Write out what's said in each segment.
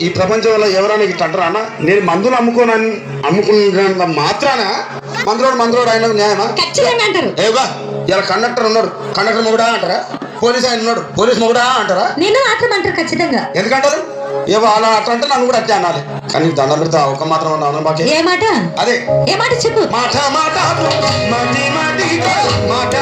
ఈ ప్రపంచంలో ఎవరైనా ఇట్లా అంటారా అన్న? నేను మందులు అమ్ముకోనని అమ్ముకున్నంత మాత్రాన మందులోడు మందులోడు ఆయన న్యాయమా? ఏవా ఇలా కండక్టర్ ఉన్నాడు. కండక్టర్ మొగుడా అంటారా? పోలీస్ ఆయన ఉన్నాడు. పోలీస్ మొగుడా అంటారా? నేను మాత్రం అంటారు ఖచ్చితంగా. ఎందుకంటారు? ఏవో అలా అట్లా అంటే నన్ను కూడా అట్టే అనాలి. కానీ దండం పెడతా ఒక మాత్రం అన్నా మాకే ఏ మాట? అదే. ఏ మాట చెప్పు? మాట మాట మాటి మాటి మాట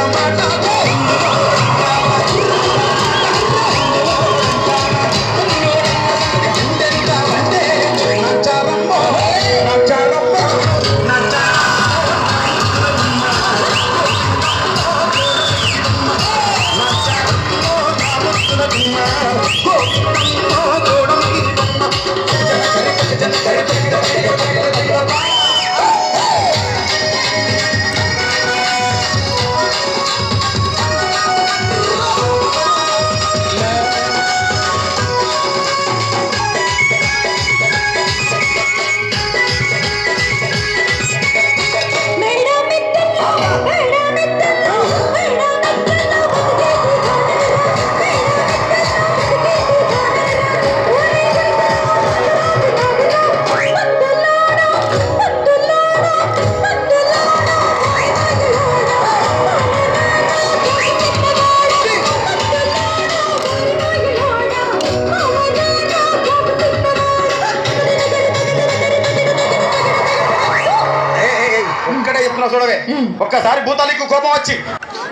చెప్తున్నా చూడవే. ఒక్కసారి భూతానికి కోపం వచ్చి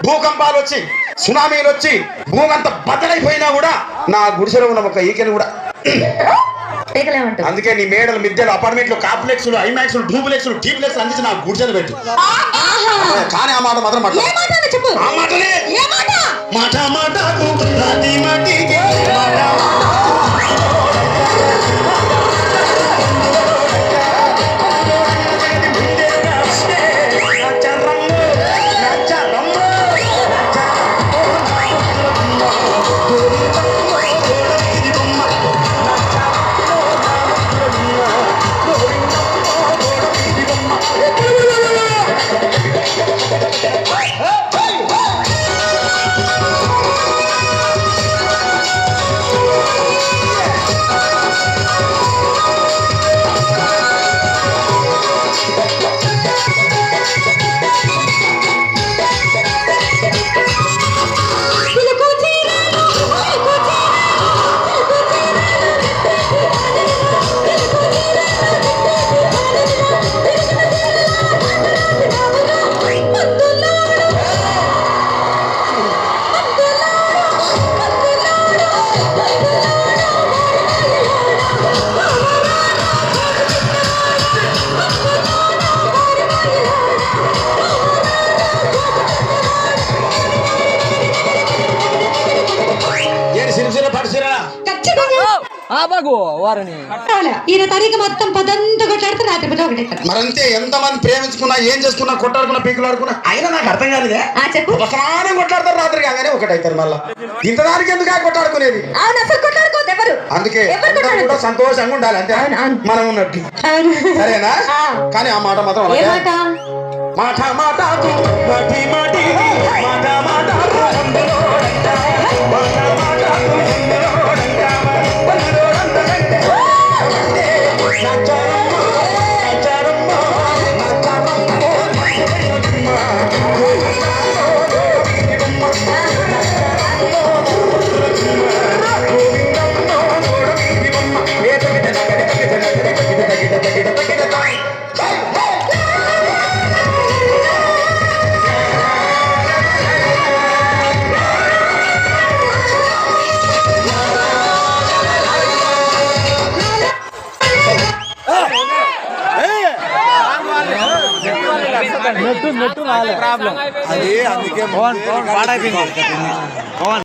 భూకంపాలు వచ్చి సునామీలు వచ్చి భూమి అంతా బద్దలైపోయినా కూడా నా గుడిసెలో ఉన్న ఒక ఈకెని కూడా అందుకే నీ మేడలు మిద్దెలు అపార్ట్మెంట్లు కాంప్లెక్స్లు ఐమాక్స్లు డూప్లెక్స్లు టీప్లెక్స్ అందించి నా గుడిసెలు పెట్టు. ఆహా. కానీ ఆ మాట మాత్రం మాట ఆ మాట? మాట. ఆబాగు వారిని కావాలా? ఈయన తారీఖు మొత్తం పొద్దంతా కొట్లాడితే రాత్రి పూట ఒకటే ఇక్కడ మరంతే ఎంతమంది ప్రేమించుకున్నా ఏం చేసుకున్నా కొట్టాడుకున్నా పీకులాడుకున్నా అయినా నాకు అర్థం కాదుగా ఆ చెప్పు సమానం కొట్లాడతారు రాత్రి కాగానే ఒకటైతారు మళ్ళా ఇంత దానికి ఎందుకు ఆ కొట్టాడుకునేది అవును అసలు కొట్లాడుకోవద్దు ఎవరు అందుకే ఎవరు అందరూ కూడా కొట్లాడొద్దు? సంతోషంగా ఉండాలి అంతే అవును, అవును. మనం ఉన్నట్టు. సరేనా ఆ. కానీ ఆ మాట మాత్రం. మాట మాట మాటి మాట నెట్టు నెట్టు రాలే ప్రాబ్లం అది అందుకే పాడైపోయింది